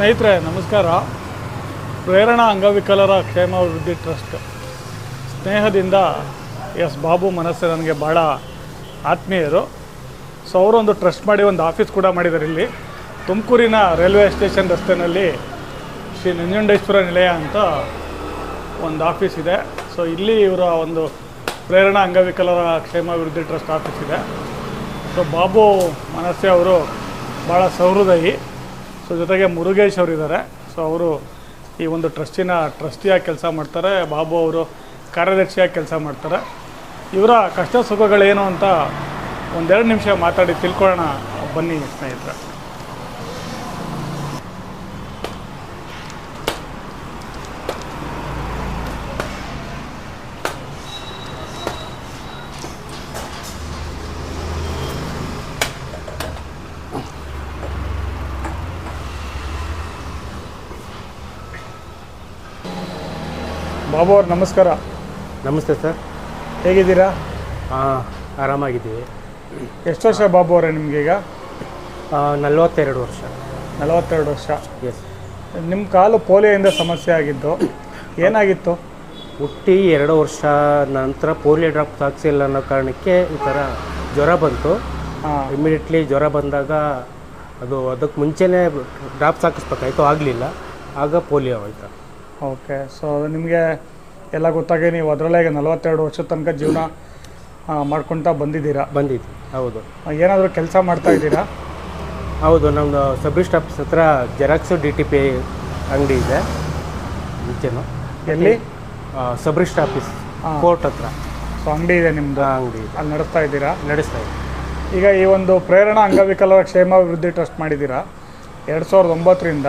ಸ್ನೇಹಿತರೆ, ನಮಸ್ಕಾರ. ಪ್ರೇರಣಾ ಅಂಗವಿಕಲರ ಕ್ಷೇಮಾಭಿವೃದ್ಧಿ ಟ್ರಸ್ಟ್. ಸ್ನೇಹದಿಂದ ಎಸ್ ಬಾಬು ಮನಸ್ಸೆ ನನಗೆ ಭಾಳ ಆತ್ಮೀಯರು. ಸೊ ಅವರೊಂದು ಟ್ರಸ್ಟ್ ಮಾಡಿ ಒಂದು ಆಫೀಸ್ ಕೂಡ ಮಾಡಿದ್ದಾರೆ ಇಲ್ಲಿ. ತುಮಕೂರಿನ ರೈಲ್ವೆ ಸ್ಟೇಷನ್ ರಸ್ತೆಯಲ್ಲಿ ಶ್ರೀ ನಂಜುಂಡೇಶ್ವರ ನಿಲಯ ಅಂತ ಒಂದು ಆಫೀಸ್ ಇದೆ. ಸೊ ಇಲ್ಲಿ ಇವರ ಒಂದು ಪ್ರೇರಣಾ ಅಂಗವಿಕಲರ ಕ್ಷೇಮಾಭಿವೃದ್ಧಿ ಟ್ರಸ್ಟ್ ಆಫೀಸ್ ಇದೆ. ಸೊ ಬಾಬು ಮನಸ್ಸೆ ಅವರು ಭಾಳ ಸಹೃದಯಿ. ಸೊ ಜೊತೆಗೆ ಮುರುಗೇಶ್ ಅವರು ಇದ್ದಾರೆ ಸೊ ಅವರು ಈ ಒಂದು ಟ್ರಸ್ಟಿನ ಟ್ರಸ್ಟಿಯಾಗಿ ಕೆಲಸ ಮಾಡ್ತಾರೆ. ಬಾಬು ಅವರು ಕಾರ್ಯದರ್ಶಿಯಾಗಿ ಕೆಲಸ ಮಾಡ್ತಾರೆ. ಇವರ ಕಷ್ಟ ಸುಖಗಳೇನು ಅಂತ ಒಂದೆರಡು ನಿಮಿಷ ಮಾತಾಡಿ ತಿಳ್ಕೊಳ್ಳೋಣ ಬನ್ನಿ ಸ್ನೇಹಿತರೆ. ಬಾಬು ಅವ್ರು ನಮಸ್ಕಾರ. ನಮಸ್ತೆ ಸರ್. ಹೇಗಿದ್ದೀರಾ? ಹಾಂ ಆರಾಮಾಗಿದ್ದೀವಿ. ಎಷ್ಟು ವರ್ಷ ಬಾಬು ಅವರೇ ನಿಮಗೀಗ ಈಗ? ನಲವತ್ತೆರಡು ವರ್ಷ. ನಲವತ್ತೆರಡು ವರ್ಷ. ಎಸ್ ನಿಮ್ಮ ಕಾಲು ಪೋಲಿಯೋಯಿಂದ ಸಮಸ್ಯೆ ಆಗಿದ್ದು ಏನಾಗಿತ್ತು? ಹುಟ್ಟಿ ಎರಡು ವರ್ಷ ನಂತರ ಪೋಲಿಯೋ ಡ್ರಾಪ್ ಹಾಕ್ಸಿಲ್ಲ ಅನ್ನೋ ಕಾರಣಕ್ಕೆ ಈ ಥರ ಜ್ವರ ಬಂತು. ಇಮಿಡಿಯೇಟ್ಲಿ ಜ್ವರ ಬಂದಾಗ ಅದು ಅದಕ್ಕೆ ಮುಂಚೆನೇ ಡ್ರಾಪ್ಸ್ ಹಾಕಿಸ್ಬೇಕಾಯ್ತು ಆಗಲಿಲ್ಲ. ಆಗ ಪೋಲಿಯೋ ಆಯಿತು ಓಕೆ ಸೊ ನಿಮಗೆ ಎಲ್ಲ ಗೊತ್ತಾಗಿ ನೀವು ಅದರಲ್ಲೇ ನಲವತ್ತೆರಡು ವರ್ಷದ ತನಕ ಜೀವನ ಮಾಡ್ಕೊಳ್ತಾ ಬಂದಿದ್ದೀರಾ? ಬಂದಿದ್ದು. ಹೌದು. ಏನಾದರೂ ಕೆಲಸ ಮಾಡ್ತಾ ಇದ್ದೀರಾ? ಹೌದು ನಮ್ಮದು ಸಬ್ರಿಸ್ಟ್ ಆಫೀಸ್ ಹತ್ರ ಜೆರಾಕ್ಸು ಡಿ ಟಿ ಪಿ ಅಂಗಡಿ ಇದೆ. ಮುಂಚೆನೂ ಎಲ್ಲಿ? Subregistrar office. ಕೋರ್ಟ್ ಹತ್ರ. ಸೊ ಅಂಗಡಿ ಇದೆ ನಿಮ್ಮದು ಅಂಗಡಿ ಅಲ್ಲಿ ನಡೆಸ್ತಾ ಇದ್ದೀರಾ? ನಡೆಸ್ತಾ ಇದೆ ಈಗ ಈ ಒಂದು ಪ್ರೇರಣಾ ಅಂಗವಿಕಲರ ಕ್ಷೇಮಾಭಿವೃದ್ಧಿ ಟ್ರಸ್ಟ್ ಮಾಡಿದ್ದೀರಾ? ಎರಡು ಸಾವಿರದ ಒಂಬತ್ತರಿಂದ.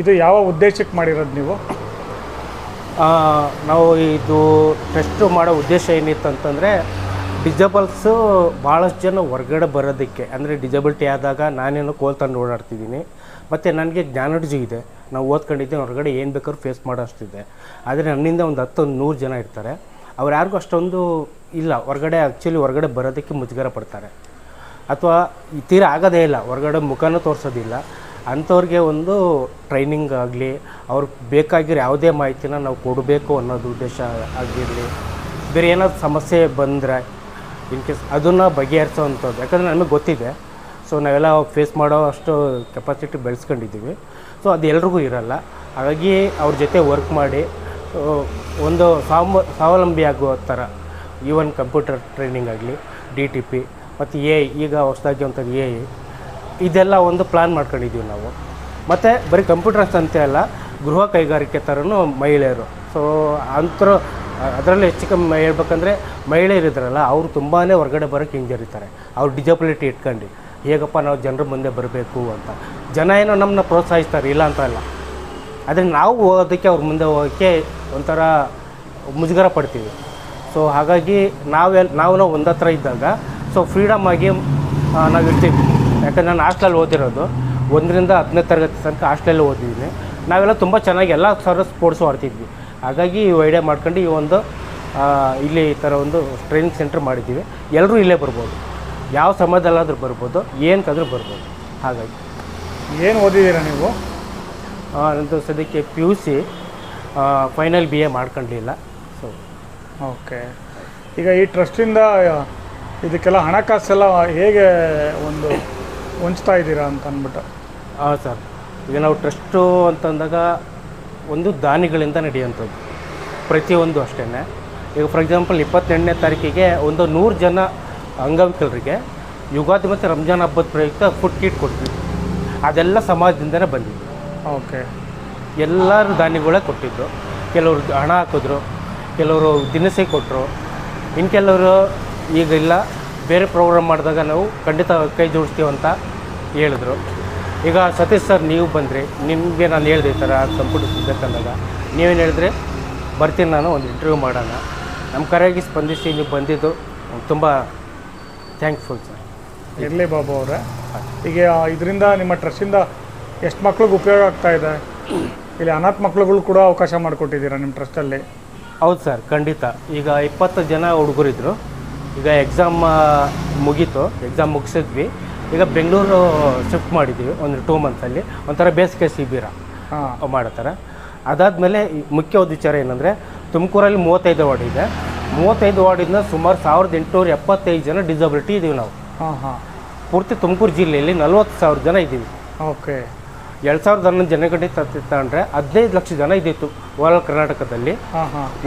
ಇದು ಯಾವ ಉದ್ದೇಶಕ್ಕೆ ಮಾಡಿರೋದು ನೀವು? ನಾವು ಇದು ಟೆಸ್ಟ್ ಮಾಡೋ ಉದ್ದೇಶ ಏನಿತ್ತು ಅಂತಂದರೆ ಡಿಜಬಲ್ಸು ಭಾಳಷ್ಟು ಜನ ಹೊರಗಡೆ ಬರೋದಕ್ಕೆ, ಅಂದರೆ ಡಿಜಬಿಲಿಟಿ ಆದಾಗ ನಾನೇನು ಕೋಲ್ ತಂದು ಓಡಾಡ್ತಿದ್ದೀನಿ, ಮತ್ತು ನನಗೆ ಜ್ಞಾನರ್ಜಿ ಇದೆ. ನಾವು ಓದ್ಕೊಂಡಿದ್ದೀನಿ ಹೊರಗಡೆ ಏನು ಬೇಕಾದ್ರೂ ಫೇಸ್ ಮಾಡೋ ಅಷ್ಟಿದೆ ಆದರೆ ನನ್ನಿಂದ ಒಂದು ಹತ್ತೊಂದು ನೂರು ಜನ ಇರ್ತಾರೆ. ಅವ್ರು ಯಾರಿಗೂ ಅಷ್ಟೊಂದು ಇಲ್ಲ, ಹೊರಗಡೆ ಆ್ಯಕ್ಚುಲಿ ಹೊರಗಡೆ ಬರೋದಕ್ಕೆ ಮುಜುಗರ ಪಡ್ತಾರೆ. ಅಥವಾ ತೀರ ಆಗೋದೇ ಇಲ್ಲ, ಹೊರಗಡೆ ಮುಖನೂ ತೋರಿಸೋದಿಲ್ಲ. ಅಂಥವ್ರಿಗೆ ಒಂದು ಟ್ರೈನಿಂಗ್ ಆಗಲಿ ಅವ್ರಿಗೆ ಬೇಕಾಗಿರೋ ಯಾವುದೇ ಮಾಹಿತಿನ ನಾವು ಕೊಡಬೇಕು ಅನ್ನೋದು ಉದ್ದೇಶ ಆಗಿರಲಿ. ಬೇರೆ ಏನಾದ್ರು ಸಮಸ್ಯೆ ಬಂದರೆ ಇನ್ ಕೇಸ್ ಅದನ್ನು ಬಗೆಹರಿಸೋವಂಥದ್ದು, ಯಾಕಂದರೆ ನಮಗೆ ಗೊತ್ತಿದೆ. ಸೊ ನಾವೆಲ್ಲ ಫೇಸ್ ಮಾಡೋ ಅಷ್ಟು ಕೆಪಾಸಿಟಿ ಬೆಳೆಸ್ಕೊಂಡಿದ್ದೀವಿ. ಸೊ ಅದು ಎಲ್ರಿಗೂ ಇರಲ್ಲ. ಹಾಗಾಗಿ ಅವ್ರ ಜೊತೆ ವರ್ಕ್ ಮಾಡಿ ಒಂದು ಸ್ವಾಮ ಸ್ವಾವಲಂಬಿ ಆಗುವ ಥರ ಈವನ್ ಕಂಪ್ಯೂಟರ್ ಟ್ರೈನಿಂಗ್ ಆಗಲಿ ಡಿ ಟಿ ಪಿ ಮತ್ತು ಎ ಈಗ ಹೊಸದಾಗಿ ಒಂಥರ ಎ ಇದೆಲ್ಲ ಒಂದು ಪ್ಲ್ಯಾನ್ ಮಾಡ್ಕೊಂಡಿದ್ದೀವಿ ನಾವು. ಮತ್ತು ಬರೀ ಕಂಪ್ಯೂಟರ್ಸ್ ಅಂತ ಅಲ್ಲ, ಗೃಹ ಕೈಗಾರಿಕೆ ಥರನೂ ಮಹಿಳೆಯರು. ಸೊ ಅಂತರ, ಅದರಲ್ಲಿ ಹೆಚ್ಚು ಕಮ್ಮಿ ಹೇಳ್ಬೇಕಂದ್ರೆ ಮಹಿಳೆಯರಿದ್ರಲ್ಲ ಅವರು ತುಂಬಾ ಹೊರಗಡೆ ಬರೋಕ್ಕೆ ಹಿಂಜರಿತಾರೆ. ಅವ್ರು ಡಿಜಬಿಲಿಟಿ ಇಟ್ಕೊಂಡು. ಹೇಗಪ್ಪ ನಾವು ಜನರ ಮುಂದೆ ಬರಬೇಕು ಅಂತ. ಜನ ಏನೋ ನಮ್ಮನ್ನ ಪ್ರೋತ್ಸಾಹಿಸ್ತಾರೆ, ಇಲ್ಲ ಅಂತ ಅಲ್ಲ. ಆದರೆ ನಾವು ಹೋಗೋದಕ್ಕೆ ಅವ್ರ ಮುಂದೆ ಹೋಗೋಕ್ಕೆ ಒಂಥರ ಮುಜುಗರ ಪಡ್ತೀವಿ. ಸೊ ಹಾಗಾಗಿ ನಾವೆಲ್ಲ ನಾವು ನಾವು ಒಂದತ್ರ ಇದ್ದಾಗ ಸೊ ಫ್ರೀಡಮ್ ಆಗಿ ನಾವು ಇರ್ತೀವಿ. ಯಾಕಂದ್ರೆ ನಾನು ಹಾಸ್ಟೆಲಲ್ಲಿ ಓದಿರೋದು. ಒಂದರಿಂದ ಹತ್ತನೇ ತರಗತಿ ತನಕ ಹಾಸ್ಟೆಲಲ್ಲಿ ಓದಿದ್ದೀನಿ. ನಾವೆಲ್ಲ ತುಂಬ ಚೆನ್ನಾಗಿ ಎಲ್ಲ ಥರ ಸ್ಪೋರ್ಟ್ಸು ಆಡ್ತಿದ್ವಿ. ಹಾಗಾಗಿ ಈ ಐಡಿಯಾ ಮಾಡ್ಕೊಂಡು ಈ ಒಂದು ಇಲ್ಲಿ ಈ ಥರ ಒಂದು ಟ್ರೈನಿಂಗ್ ಸೆಂಟ್ರ್ ಮಾಡಿದ್ದೀವಿ. ಎಲ್ಲರೂ ಇಲ್ಲೇ ಬರ್ಬೋದು. ಯಾವ ಸಮಯದಲ್ಲಾದರೂ ಬರ್ಬೋದು. ಏನಕ್ಕಾದ್ರೂ ಬರ್ಬೋದು. ಹಾಗಾಗಿ. ಏನು ಓದಿದ್ದೀರಾ ನೀವು? ನಂತರ ನಂದು ಸದ್ಯಕ್ಕೆ P U C final B A ಮಾಡ್ಕೊಂಡಿಲ್ಲ. ಸೊ ಓಕೆ ಈಗ ಈ ಟ್ರಸ್ಟಿಂದ ಇದಕ್ಕೆಲ್ಲ ಹಣಕಾಸೆಲ್ಲ ಹೇಗೆ ಒಂದು ಹೊಂಚ್ತಾ ಇದ್ದೀರಾ ಅಂತ ಅಂದ್ಬಿಟ್ಟು. ಹಾಂ ಸರ್. ಈಗ ನಾವು ಟ್ರಸ್ಟು ಅಂತಂದಾಗ ಒಂದು ದಾನಿಗಳಿಂದ ನಡೆಯುವಂಥದ್ದು. ಪ್ರತಿಯೊಂದು ಅಷ್ಟೇ ಈಗ ಫಾರ್ ಎಕ್ಸಾಂಪಲ್ ಇಪ್ಪತ್ತೆಂಟನೇ ತಾರೀಕಿಗೆ ಒಂದು ನೂರು ಜನ ಅಂಗವಿಕಲರಿಗೆ ಯುಗಾದಿ ಮತ್ತು ರಂಜಾನ್ ಹಬ್ಬದ ಪ್ರಯುಕ್ತ ಫುಡ್ ಕಿಟ್ ಕೊಟ್ವಿ. ಅದೆಲ್ಲ ಸಮಾಜದಿಂದನೇ ಬಂದಿದ್ದು. ಓಕೆ. ಎಲ್ಲರೂ ದಾನಿಗಳೇ ಕೊಟ್ಟಿದ್ದು. ಕೆಲವರು ಹಣ ಹಾಕಿದ್ರು ಕೆಲವರು ದಿನಸಿ ಕೊಟ್ಟರು ಇನ್ನು ಕೆಲವರು ಈಗ ಇಲ್ಲ. ಬೇರೆ ಪ್ರೋಗ್ರಾಮ್ ಮಾಡಿದಾಗ ನಾವು ಖಂಡಿತ ಕೈ ಜೋಡಿಸ್ತೀವಿ ಅಂತ ಹೇಳಿದ್ರು. ಈಗ ಸತೀಶ್ ಸರ್ ನೀವು ಬಂದರೆ. ನಿಮಗೆ ನಾನು ಹೇಳಿದೆ ಈ ಥರ ಕಂಪ್ಯೂಟರ್ ಸಿಗ್ಬೇಕಂದಾಗ ನೀವೇನು ಹೇಳಿದ್ರೆ? ಬರ್ತೀನಿ ನಾನು ಒಂದು ಇಂಟರ್ವ್ಯೂ ಮಾಡೋಣ. ನಮ್ಮ ಕರೆಯಾಗಿ ಸ್ಪಂದಿಸಿ ನೀವು ಬಂದಿದ್ದು ತುಂಬ ಥ್ಯಾಂಕ್ಫುಲ್ ಸರ್ ಇರಲಿ ಬಾಬು ಅವರೇ. ಈಗ ಇದರಿಂದ ನಿಮ್ಮ ಟ್ರಸ್ಟಿಂದ ಎಷ್ಟು ಮಕ್ಳಿಗೆ ಉಪಯೋಗ ಆಗ್ತಾ ಇದೆ? ಇಲ್ಲಿ ಅನಾಥ ಮಕ್ಳುಗಳು ಕೂಡ ಅವಕಾಶ ಮಾಡಿಕೊಟ್ಟಿದ್ದೀರಾ ನಿಮ್ಮ ಟ್ರಸ್ಟಲ್ಲಿ ಹೌದು ಸರ್ ಖಂಡಿತ. ಈಗ ಇಪ್ಪತ್ತು ಜನ ಹುಡುಗರಿದ್ರು. ಈಗ ಎಕ್ಸಾಮ್ ಮುಗೀತು. ಎಕ್ಸಾಮ್ ಮುಗಿಸಿದ್ವಿ. ಈಗ ಬೆಂಗಳೂರು ಶಿಫ್ಟ್ ಮಾಡಿದ್ದೀವಿ. ಒಂದು ಟೂ ಮಂತ್ಸಲ್ಲಿ ಒಂಥರ ಬೇಸಿಗೆ ಶಿಬಿರ ಹಾಂ. ಮಾಡ್ತಾರೆ ಅದಾದಮೇಲೆ ಮುಖ್ಯವಾದ ವಿಚಾರ ಏನಂದರೆ ತುಮಕೂರಲ್ಲಿ ಮೂವತ್ತೈದು ವಾರ್ಡ್ ಇದೆ. ಮೂವತ್ತೈದು ವಾರ್ಡಿಂದ ಸುಮಾರು ಸಾವಿರದ ಎಂಟುನೂರ ಎಪ್ಪತ್ತೈದು ಜನ ಡಿಸಬಿಲಿಟಿ ಇದ್ದೀವಿ ನಾವು. ಹಾಂ ಹಾಂ. ಪೂರ್ತಿ ತುಮಕೂರು ಜಿಲ್ಲೆಯಲ್ಲಿ ನಲ್ವತ್ತು ಸಾವಿರ ಜನ ಇದ್ದೀವಿ ಓಕೆ. ಎರಡು ಸಾವಿರದ ಹನ್ನೊಂದು ಜನಗಣತಿ ತತ್ತಿ ತಗೊಂಡ್ರೆ ಹದಿನೈದು ಲಕ್ಷ ಜನ ಇದ್ದಿತ್ತು. ಓವರ್ ಕರ್ನಾಟಕದಲ್ಲಿ.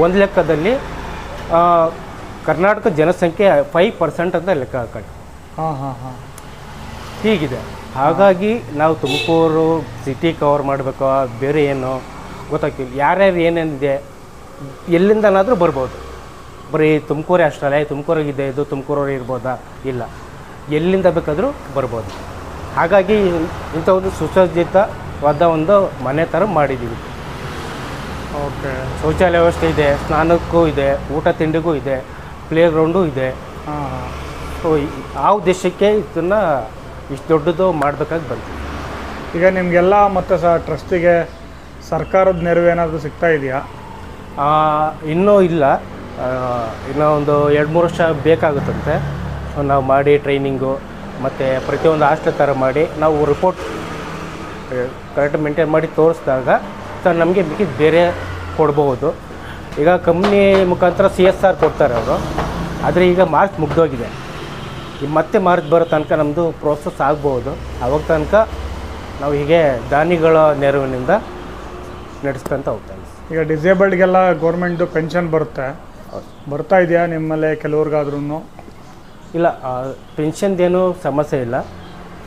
ಒಂದು ಲೆಕ್ಕದಲ್ಲಿ ಕರ್ನಾಟಕ ಜನಸಂಖ್ಯೆ ಫೈವ್ ಪರ್ಸೆಂಟ್ ಅಂತ ಲೆಕ್ಕ ಹಾಕೊಳ್ಳಿ ಹಾಂ ಹಾಂ ಹಾಂ. ಹೀಗಿದೆ. ಹಾಗಾಗಿ ನಾವು ತುಮಕೂರು ಸಿಟಿ ಕವರ್ ಮಾಡಬೇಕು ಬೇರೆ ಏನು ಗೊತ್ತಾಗ್ತಿಲ್ಲ. ಯಾರ್ಯಾರು ಏನೇನಿದೆ ಎಲ್ಲಿಂದನಾದರೂ ಬರ್ಬೋದು. ಬರೀ ತುಮಕೂರೇ ಅಷ್ಟಲ್ಲ ತುಮಕೂರಿಗೆ ತುಮಕೂರಾಗಿದೆ ಇದು ತುಮಕೂರವ್ರು ಇರ್ಬೋದಾ? ಇಲ್ಲ. ಎಲ್ಲಿಂದ ಬೇಕಾದರೂ ಬರ್ಬೋದು. ಹಾಗಾಗಿ ಇಂಥ ಒಂದು ಸುಸಜ್ಜಿತವಾದ ಒಂದು ಮನೆ ಥರ ಮಾಡಿದ್ದೀವಿ. ಓಕೆ. ಶೌಚಾಲಯ ವ್ಯವಸ್ಥೆ ಇದೆ ಸ್ನಾನಕ್ಕೂ ಇದೆ ಊಟ ತಿಂಡಿಗೂ ಇದೆ. ಪ್ಲೇ ಗ್ರೌಂಡು ಇದೆ ಸೊ ಆ ಉದ್ದೇಶಕ್ಕೆ ಇದನ್ನು ಇಷ್ಟು ದೊಡ್ಡದು ಮಾಡಬೇಕಾಗಿ ಬಂತು. ಈಗ ನಿಮಗೆಲ್ಲ ಮತ್ತು ಸಹ ಟ್ರಸ್ಟಿಗೆ ಸರ್ಕಾರದ ನೆರವು ಏನಾದರೂ ಸಿಗ್ತಾ ಇದೆಯಾ? ಇನ್ನೂ ಇಲ್ಲ. ಇನ್ನೂ ಒಂದು ಎರಡು ಮೂರು ವರ್ಷ ಬೇಕಾಗುತ್ತಂತೆ. ಸೊ ನಾವು ಮಾಡಿ ಟ್ರೈನಿಂಗು ಮತ್ತು ಪ್ರತಿಯೊಂದು ಹಾಸ್ಟೆಲ್ ಥರ ಮಾಡಿ ನಾವು ರಿಪೋರ್ಟ್ ಕರೆಕ್ಟ್ ಮೇಂಟೈನ್ ಮಾಡಿ ತೋರಿಸಿದಾಗ ಸೊ ನಮಗೆ ಮಿಕ್ಕಿದ್ದು ಬೇರೆ ಕೊಡ್ಬೋದು. ಈಗ ಕಂಪ್ನಿ ಮುಖಾಂತರ ಸಿ ಎಸ್ ಆರ್ ಕೊಡ್ತಾರೆ ಅವರು. ಆದರೆ ಈಗ ಮಾರ್ಚ್ ಮುಗ್ದೋಗಿದೆ. ಈ ಮತ್ತೆ ಮಾರ್ಚ್ ಬರೋ ತನಕ ನಮ್ಮದು ಪ್ರೋಸೆಸ್ ಆಗ್ಬೋದು. ಆವಾಗ ತನಕ ನಾವು ಹೀಗೆ ದಾನಿಗಳ ನೆರವಿನಿಂದ ನಡೆಸ್ಕೊಂತ ಹೋಗ್ತಾ ಇದ್ದೀವಿ. ಈಗ ಡಿಸೇಬಲ್ಡ್ಗೆಲ್ಲ ಗೌರ್ಮೆಂಟ್ದು ಪೆನ್ಷನ್ ಬರುತ್ತೆ. ಬರ್ತಾ ಇದೆಯಾ ನಿಮ್ಮಲ್ಲಿ ಕೆಲವ್ರಿಗಾದ್ರೂ ಇಲ್ಲ ಪೆನ್ಷನ್ದೇನು ಸಮಸ್ಯೆ ಇಲ್ಲ.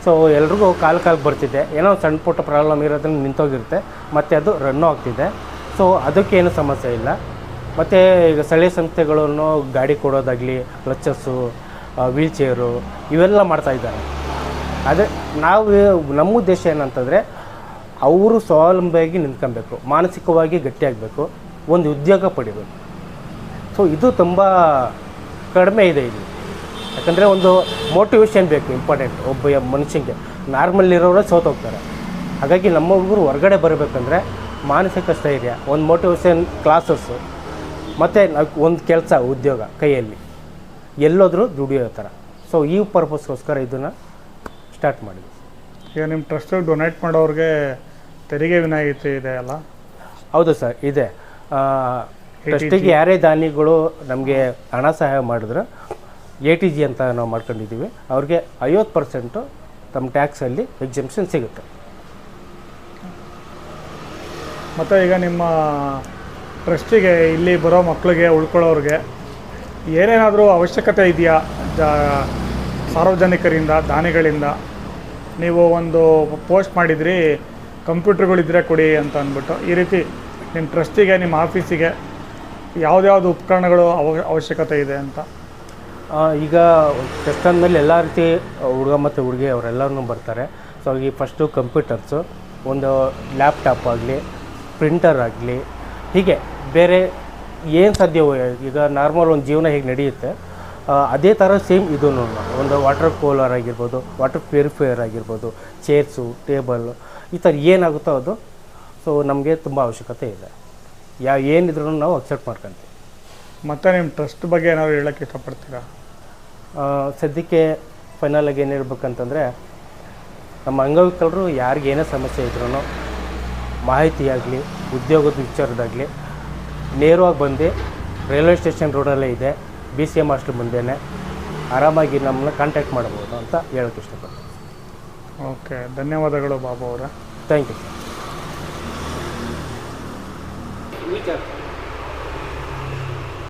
ಸೊ ಎಲ್ರಿಗೂ ಕಾಲು ಕಾಲು ಬರ್ತಿದೆ. ಏನೋ ಸಣ್ಣ ಪುಟ್ಟ ಪ್ರಾಬ್ಲಮ್ ಇರೋದ್ರಿಂದ ನಿಂತೋಗಿರುತ್ತೆ. ಮತ್ತು ಅದು ರನ್ನು ಆಗ್ತಿದೆ. ಸೊ ಅದಕ್ಕೇನು ಸಮಸ್ಯೆ ಇಲ್ಲ. ಮತ್ತು ಈಗ ಸ್ಥಳೀಯ ಸಂಸ್ಥೆಗಳನ್ನು ಗಾಡಿ ಕೊಡೋದಾಗಲಿ ಕ್ಲಚಸ್ಸು ವೀಲ್ ಚೇರು ಇವೆಲ್ಲ ಮಾಡ್ತಾಯಿದ್ದಾರೆ ಅದೇ ನಾವು ನಮ್ಮ ಉದ್ದೇಶ ಏನಂತಂದರೆ ಅವರು ಸ್ವಾವಲಂಬಿಯಾಗಿ ನಿಂತ್ಕೊಬೇಕು ಮಾನಸಿಕವಾಗಿ ಗಟ್ಟಿಯಾಗಬೇಕು, ಒಂದು ಉದ್ಯೋಗ ಪಡಿಬೇಕು. ಸೊ ಇದು ತುಂಬ ಕಡಿಮೆ ಇದೆ ಇಲ್ಲಿ. ಯಾಕಂದರೆ ಒಂದು ಮೋಟಿವೇಶನ್ ಬೇಕು ಇಂಪಾರ್ಟೆಂಟ್ ಒಬ್ಬ ಮನುಷ್ಯನಿಗೆ. ನಾರ್ಮಲ್ ಇರೋರೇ ಸೋತೋಗ್ತಾರೆ ಹಾಗಾಗಿ ನಮ್ಮ ಹುಡುಗರು ಹೊರಗಡೆ ಬರಬೇಕಂದ್ರೆ ಮಾನಸಿಕ ಸ್ಥೈರ್ಯ, ಒಂದು ಮೋಟಿವೇಶನ್ ಕ್ಲಾಸಸ್ಸು ಮತ್ತು ಒಂದು ಕೆಲಸ ಉದ್ಯೋಗ ಕೈಯಲ್ಲಿ. ಎಲ್ಲೋದ್ರೂ ದುಡಿಯೋ ಥರ. ಸೊ ಈ ಪರ್ಪಸ್ಗೋಸ್ಕರ ಇದನ್ನು ಸ್ಟಾರ್ಟ್ ಮಾಡಿದ್ವಿ. ಈಗ ನಿಮ್ಮ ಟ್ರಸ್ಟಲ್ಲಿ ಡೊನೇಟ್ ಮಾಡೋರಿಗೆ ತೆರಿಗೆ ವಿನಾಯಿತಿ ಇದೆ ಅಲ್ಲ? ಹೌದು ಸರ್ ಇದೆ. ಟ್ರಸ್ಟಿಗೆ ಯಾರೇ ದಾನಿಗಳು ನಮಗೆ ಹಣ ಸಹಾಯ ಮಾಡಿದ್ರೆ ಎ ಟಿ ಜಿ ಅಂತ ನಾವು ಮಾಡ್ಕೊಂಡಿದ್ದೀವಿ. ಅವ್ರಿಗೆ ಐವತ್ತು ಪರ್ಸೆಂಟು ತಮ್ಮ ಟ್ಯಾಕ್ಸಲ್ಲಿ ಎಕ್ಸಿಬಿಷನ್ ಸಿಗುತ್ತೆ. ಮತ್ತು ಈಗ ನಿಮ್ಮ ಟ್ರಸ್ಟಿಗೆ ಇಲ್ಲಿ ಬರೋ ಮಕ್ಕಳಿಗೆ ಉಳ್ಕೊಳ್ಳೋರಿಗೆ ಏನೇನಾದರೂ ಅವಶ್ಯಕತೆ ಇದೆಯಾ? ಜಾ, ಸಾರ್ವಜನಿಕರಿಂದ, ದಾನಿಗಳಿಂದ? ನೀವು ಒಂದು ಪೋಸ್ಟ್ ಮಾಡಿದ್ರಿ ಕಂಪ್ಯೂಟರ್ಗಳಿದ್ರೆ ಕೊಡಿ ಅಂತ ಅಂದ್ಬಿಟ್ಟು. ಈ ರೀತಿ ನಿಮ್ಮ ಟ್ರಸ್ಟಿಗೆ ನಿಮ್ಮ ಆಫೀಸಿಗೆ ಯಾವುದ್ಯಾವುದು ಉಪಕರಣಗಳು ಅವ, ಅವಶ್ಯಕತೆ ಇದೆ ಅಂತ? ಈಗ ಟೆಸ್ಟ್ ಅಂದಮೇಲೆ ಎಲ್ಲ ರೀತಿ ಹುಡುಗ ಮತ್ತು ಹುಡುಗಿ ಅವರೆಲ್ಲರೂ ಬರ್ತಾರೆ. ಸೊ ಈ ಫಸ್ಟು ಕಂಪ್ಯೂಟರ್ಸು ಒಂದು ಲ್ಯಾಪ್ಟಾಪ್ ಆಗಲಿ ಪ್ರಿಂಟರ್ ಆಗಲಿ ಹೀಗೆ ಬೇರೆ ಏನು ಸಾಧ್ಯವೋ ಈಗ ನಾರ್ಮಲ್ ಒಂದು ಜೀವನ ಹೇಗೆ ನಡೆಯುತ್ತೆ ಅದೇ ಥರ ಸೇಮ್ ಇದು ಒಂದು ವಾಟರ್ ಕೂಲರ್ ಆಗಿರ್ಬೋದು ವಾಟರ್ ಪ್ಯೂರಿಫೈಯರ್ ಆಗಿರ್ಬೋದು ಚೇರ್ಸು ಟೇಬಲ್ ಈ ಥರ ಏನಾಗುತ್ತೋ ಅದು. ಸೊ ನಮಗೆ ತುಂಬ ಅವಶ್ಯಕತೆ ಇದೆ. ಯಾ ಏನಿದ್ರೂ ನಾವು ಅಕ್ಸೆಪ್ಟ್ ಮಾಡ್ಕೊತೀವಿ. ಮತ್ತು ನಿಮ್ಮ ಟ್ರಸ್ಟ್ ಬಗ್ಗೆ ಏನಾದ್ರು ಹೇಳೋಕ್ಕೆ ಇಷ್ಟಪಡ್ತೀರಾ? ಸದ್ಯಕ್ಕೆ ಫೈನಲ್ ಆಗಿ ಏನು ಹೇಳ್ಬೇಕಂತಂದರೆ ನಮ್ಮ ಅಂಗವಿಕಲರು ಯಾರಿಗೇನೇ ಏನೇ ಸಮಸ್ಯೆ ಇದ್ರೂ ಮಾಹಿತಿಯಾಗಲಿ ಉದ್ಯೋಗದ ವಿಚಾರದಾಗಲಿ ನೇರವಾಗಿ ಬಂದು ರೈಲ್ವೆ ಸ್ಟೇಷನ್ ರೋಡಲ್ಲೇ ಇದೆ ಬಿ ಸಿ ಎಂ ಹಾಸ್ಟೆಲ್ ಮುಂದೆನೇ ಆರಾಮಾಗಿ ನಮ್ಮನ್ನ ಕಾಂಟ್ಯಾಕ್ಟ್ ಮಾಡ್ಬೋದು ಅಂತ ಹೇಳೋಕ್ಕೆ ಇಷ್ಟಪಡ್ತೀನಿ. ಓಕೆ ಧನ್ಯವಾದಗಳು ಬಾಬು ಅವರ. Thank you sir